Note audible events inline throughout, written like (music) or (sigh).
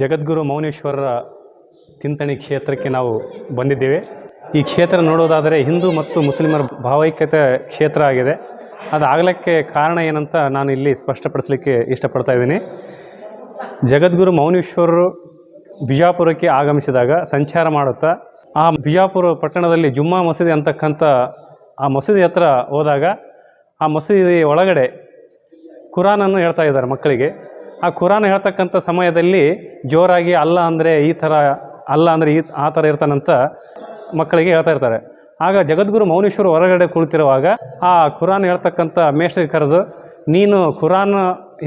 ಜಗದ್ಗುರು ಮೌನೇಶ್ವರರ ಚಿಂತನೆ ಕ್ಷೇತ್ರಕ್ಕೆ ನಾವು ಬಂದಿದ್ದೇವೆ. ಈ ಕ್ಷೇತ್ರ ನೋಡೋದಾದರೆ ಹಿಂದೂ ಮತ್ತು ಮುಸ್ಲಿಮರ ಭಾವೈಕ್ಯತೆ ಕ್ಷೇತ್ರ ಆಗಿದೆ. ಅದು ಆಗಲಿಕ್ಕೆ ಕಾರಣ ಏನಂತ ನಾನು ಇಲ್ಲಿ ಸ್ಪಷ್ಟಪಡಿಸಲಿಕ್ಕೆ ಇಷ್ಟಪಡ್ತಾ ಇದ್ದೀನಿ. ಜಗದ್ಗುರು ಮೌನೇಶ್ವರರು ಬಿಜಾಪುರಕ್ಕೆ ಆಗಮಿಸಿದಾಗ ಸಂಚಾರ ಮಾಡುತ್ತಾ, ಆ ಬಿಜಾಪುರ ಪಟ್ಟಣದಲ್ಲಿ ಜುಮ್ಮಾ ಮಸೀದಿ ಅಂತಕ್ಕಂಥ ಆ ಮಸೀದಿ ಹತ್ರ ಹೋದಾಗ ಆ ಮಸೀದಿ ಒಳಗಡೆ ಕುರಾನನ್ನು ಹೇಳ್ತಾ ಇದ್ದಾರೆ ಮಕ್ಕಳಿಗೆ. ಆ ಕುರಾನ್ ಹೇಳ್ತಕ್ಕಂಥ ಸಮಯದಲ್ಲಿ ಜೋರಾಗಿ ಅಲ್ಲ ಅಂದರೆ ಈ ಥರ, ಅಲ್ಲ ಅಂದರೆ ಈ, ಆ ಥರ ಇರ್ತಾನಂತ ಮಕ್ಕಳಿಗೆ ಹೇಳ್ತಾ ಇರ್ತಾರೆ. ಆಗ ಜಗದ್ಗುರು ಮೌನೇಶ್ವರ ಹೊರಗಡೆ ಕುಳಿತಿರುವಾಗ ಆ ಕುರಾನ್ ಹೇಳ್ತಕ್ಕಂಥ ಮೇಷ್ಟ್ರಿಗೆ ಕರೆದು, ನೀನು ಕುರಾನ್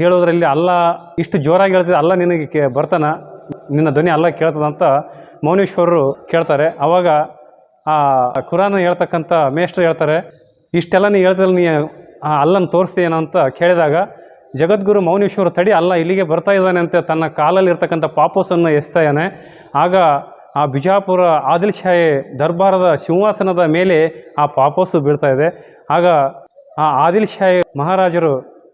ಹೇಳೋದ್ರಲ್ಲಿ ಅಲ್ಲ, ಇಷ್ಟು ಜೋರಾಗಿ ಹೇಳ್ತಿದ್ದೆ, ಅಲ್ಲ ನಿನಗೆ ಕೇ, ಬರ್ತಾನ? ನಿನ್ನ ಧ್ವನಿ ಅಲ್ಲ ಕೇಳ್ತದಂತ ಮೌನೇಶ್ವರರು ಕೇಳ್ತಾರೆ. ಆವಾಗ ಆ ಕುರಾನ್ ಹೇಳ್ತಕ್ಕಂಥ ಮೇಷ್ಟ್ರು ಹೇಳ್ತಾರೆ, ಇಷ್ಟೆಲ್ಲ ನೀ ಹೇಳ್ತಿರಲ್ಲ ನೀ ಆ ಅಲ್ಲನ್ನು ತೋರಿಸ್ತೀಯೇನೋ ಅಂತ ಕೇಳಿದಾಗ, ಜಗದ್ಗುರು ಮೌನೇಶ್ವರ ತಡಿ, ಅಲ್ಲ ಇಲ್ಲಿಗೆ ಬರ್ತಾ ಇದ್ದಾನೆ ಅಂತ, ತನ್ನ ಕಾಲಲ್ಲಿ ಇರ್ತಕ್ಕಂಥ ಪಾಪೋಸನ್ನು ಎಸ್ತಾಯಾನೆ. ಆಗ ಆ ಬಿಜಾಪುರ ಆದಿಲ್ ಶಾಹಿ ದರ್ಬಾರದ ಸಿಂಹಾಸನದ ಮೇಲೆ ಆ ಪಾಪೋಸು ಬೀಳ್ತಾ ಇದೆ. ಆಗ ಆ ಆದಿಲ್ ಶಾಹಿ ಮಹಾರಾಜರು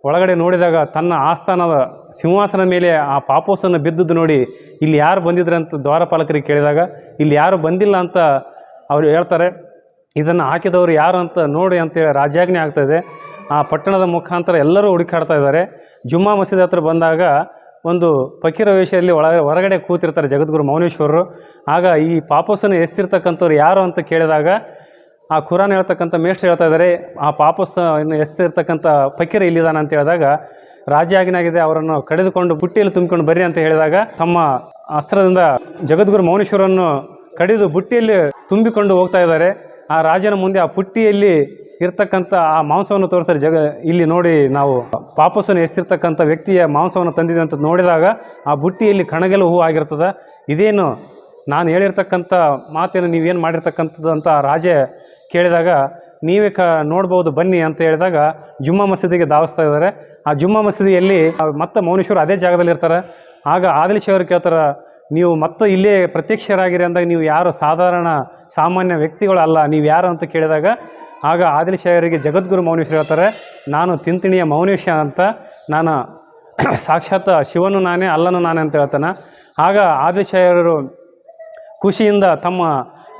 ಒಳಗಡೆ ನೋಡಿದಾಗ ತನ್ನ ಆಸ್ಥಾನದ ಸಿಂಹಾಸನ ಮೇಲೆ ಆ ಪಾಪೋಸನ್ನು ಬಿದ್ದದ್ದು ನೋಡಿ, ಇಲ್ಲಿ ಯಾರು ಬಂದಿದ್ರೆ? ಅಂತ ದ್ವಾರಪಾಲಕರಿಗೆ ಕೇಳಿದಾಗ, ಇಲ್ಲಿ ಯಾರು ಬಂದಿಲ್ಲ ಅಂತ ಅವರು ಹೇಳ್ತಾರೆ. ಇದನ್ನು ಹಾಕಿದವರು ಯಾರು ಅಂತ ನೋಡಿ ಅಂತೇಳಿ ರಾಜ್ಯಾಜ್ಞೆ ಆಗ್ತಾಯಿದೆ ಆ ಪಟ್ಟಣದ ಮುಖಾಂತರ ಎಲ್ಲರೂ ಹುಡುಕಾಡ್ತಾ ಇದ್ದಾರೆ. ಜುಮ್ಮಾ ಮಸೀದಿ ಹತ್ರ ಬಂದಾಗ ಒಂದು ಫಕೀರ ವೇಷದಲ್ಲಿ ಒಳಗೆ ಹೊರಗಡೆ ಕೂತಿರ್ತಾರೆ ಜಗದ್ಗುರು ಮೌನೇಶ್ವರರು ಆಗ ಈ ಪಾಪಸನ್ನು ಎಸ್ತಿರ್ತಕ್ಕಂಥವ್ರು ಯಾರು ಅಂತ ಕೇಳಿದಾಗ ಆ ಖುರಾನ್ ಹೇಳ್ತಕ್ಕಂಥ ಮೇಷ್ಟ್ರು ಹೇಳ್ತಾ ಇದ್ದಾರೆ, ಆ ಪಾಪಸ್ ಎಸ್ತಿರ್ತಕ್ಕಂಥ ಫಕೀರ ಇಲ್ಲಿದ್ದಾನೆ ಅಂತ ಹೇಳಿದಾಗ ರಾಜ್ಯ ಆಗಿನಾಗಿದೆ ಅವರನ್ನು ಕಡಿದುಕೊಂಡು ಬುಟ್ಟಿಯಲ್ಲಿ ತುಂಬಿಕೊಂಡು ಬರ್ರಿ ಅಂತ ಹೇಳಿದಾಗ ತಮ್ಮ ಅಸ್ತ್ರದಿಂದ ಜಗದ್ಗುರು ಮೌನೇಶ್ವರನ್ನು ಕಡಿದು ಬುಟ್ಟಿಯಲ್ಲಿ ತುಂಬಿಕೊಂಡು ಹೋಗ್ತಾ ಇದ್ದಾರೆ. ಆ ರಾಜನ ಮುಂದೆ ಆ ಪುಟ್ಟಿಯಲ್ಲಿ ಇರ್ತಕ್ಕಂಥ ಆ ಮಾಂಸವನ್ನು ತೋರಿಸ್ತಾರೆ ಜಗ, ಇಲ್ಲಿ ನೋಡಿ ನಾವು ಪಾಪಸನ್ನು ಎಸ್ತಿರ್ತಕ್ಕಂಥ ವ್ಯಕ್ತಿಯ ಮಾಂಸವನ್ನು ತಂದಿದೆ ಅಂತ ನೋಡಿದಾಗ ಆ ಬುಟ್ಟಿಯಲ್ಲಿ ಕಣಗೆಲು ಹೂ ಆಗಿರ್ತದೆ. ಇದೇನು ನಾನು ಹೇಳಿರ್ತಕ್ಕಂಥ ಮಾತೇನು ನೀವೇನು ಮಾಡಿರ್ತಕ್ಕಂಥದ್ದು ಅಂತ ರಾಜ ಕೇಳಿದಾಗ, ನೀವೇ ಕ, ನೋಡ್ಬೋದು ಬನ್ನಿ ಅಂತ ಹೇಳಿದಾಗ ಜುಮ್ಮಾ ಮಸೀದಿಗೆ ಧಾವಿಸ್ತಾ ಇದ್ದಾರೆ. ಆ ಜುಮ್ಮಾ ಮಸೀದಿಯಲ್ಲಿ ಮತ್ತೆ ಮೌನೇಶ್ವರ ಅದೇ ಜಾಗದಲ್ಲಿ ಇರ್ತಾರೆ ಆಗ ಆದಿಲ್ ಅವರು ಕೇಳ್ತಾರೆ ನೀವು ಮತ್ತೆ ಇಲ್ಲೇ ಪ್ರತ್ಯಕ್ಷರಾಗಿರಿ ಅಂದಾಗ ನೀವು ಯಾರು ಸಾಧಾರಣ ಸಾಮಾನ್ಯ ವ್ಯಕ್ತಿಗಳಲ್ಲ, ನೀವು ಯಾರು ಅಂತ ಕೇಳಿದಾಗ, ಆಗ ಆದಿಲ್ ಶಾಹರಿಗೆ ಜಗದ್ಗುರು ಮೌನೇಶ್ವರ ಹೇಳ್ತಾರೆ, ನಾನು ತಿಂತಿಣಿಯ ಮೌನೇಶ ಅಂತ, ನಾನು (clears throat) ಸಾಕ್ಷಾತ್ ಶಿವನು ನಾನೇ, ಅಲ್ಲನು ನಾನೇ ಅಂತ ಹೇಳ್ತಾನೆ. ಆಗ ಆದಿಲ್ ಶಾಹರು ಖುಷಿಯಿಂದ ತಮ್ಮ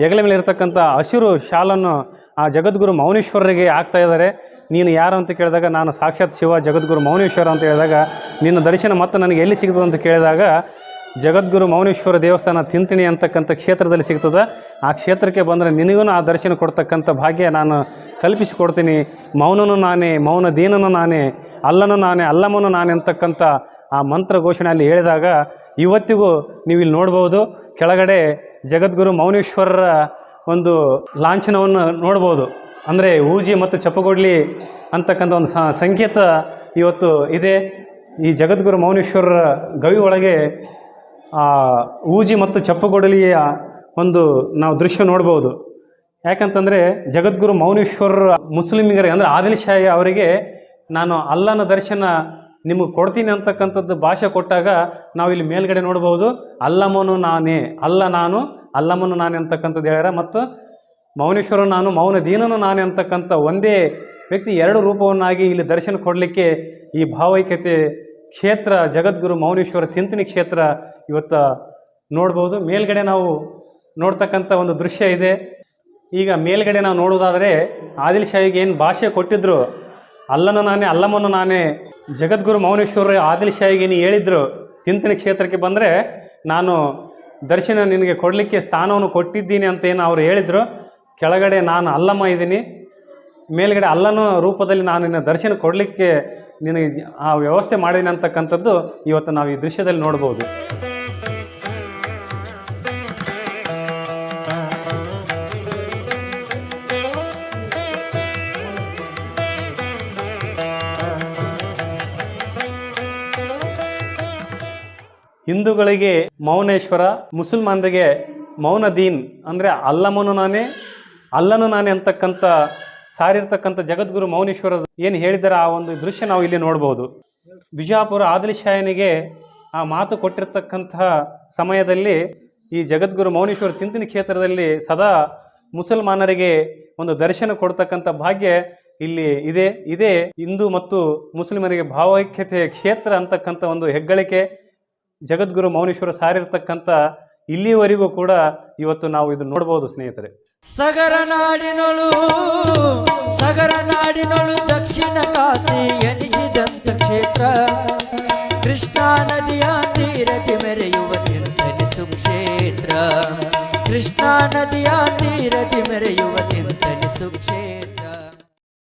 ಹೆಗಲ ಮೇಲೆ ಇರತಕ್ಕಂಥ ಹಸಿರು ಶಾಲನ್ನು ಆ ಜಗದ್ಗುರು ಮೌನೇಶ್ವರರಿಗೆ ಆಗ್ತಾ ಇದ್ದಾರೆ. ನೀನು ಯಾರು ಅಂತ ಕೇಳಿದಾಗ, ನಾನು ಸಾಕ್ಷಾತ್ ಶಿವ ಜಗದ್ಗುರು ಮೌನೇಶ್ವರ ಅಂತ ಹೇಳಿದಾಗ, ನಿನ್ನ ದರ್ಶನ ಮತ್ತೆ ನನಗೆ ಎಲ್ಲಿ ಸಿಗ್ತದೆ ಅಂತ ಕೇಳಿದಾಗ ಜಗದ್ಗುರು ಮೌನೇಶ್ವರ ದೇವಸ್ಥಾನ ತಿಂತಿಣಿ ಅಂತಕ್ಕಂಥ ಕ್ಷೇತ್ರದಲ್ಲಿ ಸಿಗ್ತದೆ. ಆ ಕ್ಷೇತ್ರಕ್ಕೆ ಬಂದರೆ ನಿನಗೂ ಆ ದರ್ಶನ ಕೊಡ್ತಕ್ಕಂಥ ಭಾಗ್ಯ ನಾನು ಕಲ್ಪಿಸಿಕೊಡ್ತೀನಿ. ಮೌನನು ನಾನೇ, ಮೌನ ದೀನನು ನಾನೇ, ಅಲ್ಲನು ನಾನೇ, ಅಲ್ಲಮನು ನಾನೇ ಅಂತಕ್ಕಂಥ ಆ ಮಂತ್ರ ಘೋಷಣೆ ಅಲ್ಲಿ ಹೇಳಿದಾಗ ಇವತ್ತಿಗೂ ನೀವು ಇಲ್ಲಿ ನೋಡ್ಬೋದು. ಕೆಳಗಡೆ ಜಗದ್ಗುರು ಮೌನೇಶ್ವರರ ಒಂದು ಲಾಂಛನವನ್ನು ನೋಡ್ಬೋದು. ಅಂದರೆ ಊಜಿ ಮತ್ತು ಚಪ್ಪಗೊಡ್ಲಿ ಅಂತಕ್ಕಂಥ ಒಂದು ಸಂಕೇತ ಇವತ್ತು ಇದೆ. ಈ ಜಗದ್ಗುರು ಮೌನೇಶ್ವರರ ಗವಿ ಒಳಗೆ ಊಜಿ ಮತ್ತು ಚಪ್ಪಗೊಡಲಿಯ ಒಂದು ನಾವು ದೃಶ್ಯ ನೋಡ್ಬೋದು. ಯಾಕಂತಂದರೆ ಜಗದ್ಗುರು ಮೌನೇಶ್ವರರ ಮುಸ್ಲಿಮಿಗರಿಗೆ ಅಂದರೆ ಆದಿಲ್ ಶಾಹಿ ಅವರಿಗೆ ನಾನು ಅಲ್ಲನ ದರ್ಶನ ನಿಮಗೆ ಕೊಡ್ತೀನಿ ಅಂತಕ್ಕಂಥದ್ದು ಭಾಷೆ ಕೊಟ್ಟಾಗ ನಾವು ಇಲ್ಲಿ ಮೇಲ್ಗಡೆ ನೋಡ್ಬೋದು, ಅಲ್ಲಮನು ನಾನೇ, ಅಲ್ಲ ನಾನು, ಅಲ್ಲಮನು ನಾನೇ ಅಂತಕ್ಕಂಥದ್ದು ಹೇಳ್ಯಾರ. ಮತ್ತು ಮೌನೇಶ್ವರ ನಾನು ಮೌನ ದೀನನು ನಾನೇ ಅಂತಕ್ಕಂಥ ಒಂದೇ ವ್ಯಕ್ತಿ ಎರಡು ರೂಪವನ್ನಾಗಿ ಇಲ್ಲಿ ದರ್ಶನ ಕೊಡಲಿಕ್ಕೆ ಈ ಭಾವೈಕ್ಯತೆ ಕ್ಷೇತ್ರ, ಜಗದ್ಗುರು ಮೌನೇಶ್ವರ ತಿಂತಿನಿ ಕ್ಷೇತ್ರ ಇವತ್ತು ನೋಡ್ಬೋದು. ಮೇಲ್ಗಡೆ ನಾವು ನೋಡ್ತಕ್ಕಂಥ ಒಂದು ದೃಶ್ಯ ಇದೆ. ಈಗ ಮೇಲ್ಗಡೆ ನಾವು ನೋಡೋದಾದರೆ ಆದಿಲ್ ಶಾಹಿಗೆ ಏನು ಭಾಷೆ ಕೊಟ್ಟಿದ್ರು, ಅಲ್ಲನು ನಾನೇ ಅಲ್ಲಮ್ಮನ್ನು ನಾನೇ, ಜಗದ್ಗುರು ಮೌನೇಶ್ವರ ಆದಿಲ್ ಶಾಹಿಗೆ ಏನು ಹೇಳಿದ್ರು ತಿಂತಿನ ಕ್ಷೇತ್ರಕ್ಕೆ ಬಂದರೆ ನಾನು ದರ್ಶನ ನಿನಗೆ ಕೊಡಲಿಕ್ಕೆ ಸ್ಥಾನವನ್ನು ಕೊಟ್ಟಿದ್ದೀನಿ ಅಂತ ಏನು ಅವ್ರು ಹೇಳಿದರು. ಕೆಳಗಡೆ ನಾನು ಅಲ್ಲಮ್ಮ ಇದ್ದೀನಿ. ಮೇಲ್ಗಡೆ ಅಲ್ಲನ ರೂಪದಲ್ಲಿ ನಾನು ನಿನ್ನ ದರ್ಶನ ಕೊಡಲಿಕ್ಕೆ ನಿನಗೆ ಆ ವ್ಯವಸ್ಥೆ ಮಾಡಿದ್ದೀನಿ ಅಂತಕ್ಕಂಥದ್ದು ಇವತ್ತು ನಾವು ಈ ದೃಶ್ಯದಲ್ಲಿ ನೋಡ್ಬೋದು. ಹಿಂದೂಗಳಿಗೆ ಮೌನೇಶ್ವರ, ಮುಸಲ್ಮಾನರಿಗೆ ಮೌನ ದೀನ್ ಅಂದರೆ ಅಲ್ಲಮನು ನಾನೇ, ಅಲ್ಲನು ನಾನೇ ಅಂತಕ್ಕಂಥ ಸಾರಿರ್ತಕ್ಕಂಥ ಜಗದ್ಗುರು ಮೌನೇಶ್ವರ ಏನು ಹೇಳಿದ್ದಾರೆ ಆ ಒಂದು ದೃಶ್ಯ ನಾವು ಇಲ್ಲಿ ನೋಡ್ಬೋದು. ಬಿಜಾಪುರ ಆದಿಲ್ ಶಾಹನಿಗೆ ಆ ಮಾತು ಕೊಟ್ಟಿರ್ತಕ್ಕಂತಹ ಸಮಯದಲ್ಲಿ ಈ ಜಗದ್ಗುರು ಮೌನೇಶ್ವರ ತಿಂತಿನ ಕ್ಷೇತ್ರದಲ್ಲಿ ಸದಾ ಮುಸಲ್ಮಾನರಿಗೆ ಒಂದು ದರ್ಶನ ಕೊಡ್ತಕ್ಕಂಥ ಭಾಗ್ಯ ಇಲ್ಲಿ ಇದೆ. ಇದೇ ಹಿಂದೂ ಮತ್ತು ಮುಸ್ಲಿಮರಿಗೆ ಭಾವೈಕ್ಯತೆಯ ಕ್ಷೇತ್ರ ಅಂತಕ್ಕಂಥ ಒಂದು ಹೆಗ್ಗಳಿಕೆ ಜಗದ್ಗುರು ಮೌನೇಶ್ವರ ಸಾರಿರ್ತಕ್ಕಂಥ ಇಲ್ಲಿವರೆಗೂ ಕೂಡ ಇವತ್ತು ನಾವು ಇದು ನೋಡ್ಬೋದು ಸ್ನೇಹಿತರೆ. ಸಗರ ನಾಡಿನೊಳು ಸಗರ ನಾಡಿನೊಳು ದಕ್ಷಿಣ ಕಾಶಿ ಎನಿಸಿದಂತ ಕ್ಷೇತ್ರ ಕೃಷ್ಣಾ ನದಿಯ ತೀರದಿ ಮೆರೆಯುವ ತಿಂತನಿ ಸುಕ್ಷೇತ್ರ ಕೃಷ್ಣಾ ನದಿಯ ತೀರದಿ ಮೆರೆಯುವ ತಿಂತನಿ ಸುಕ್ಷೇತ್ರ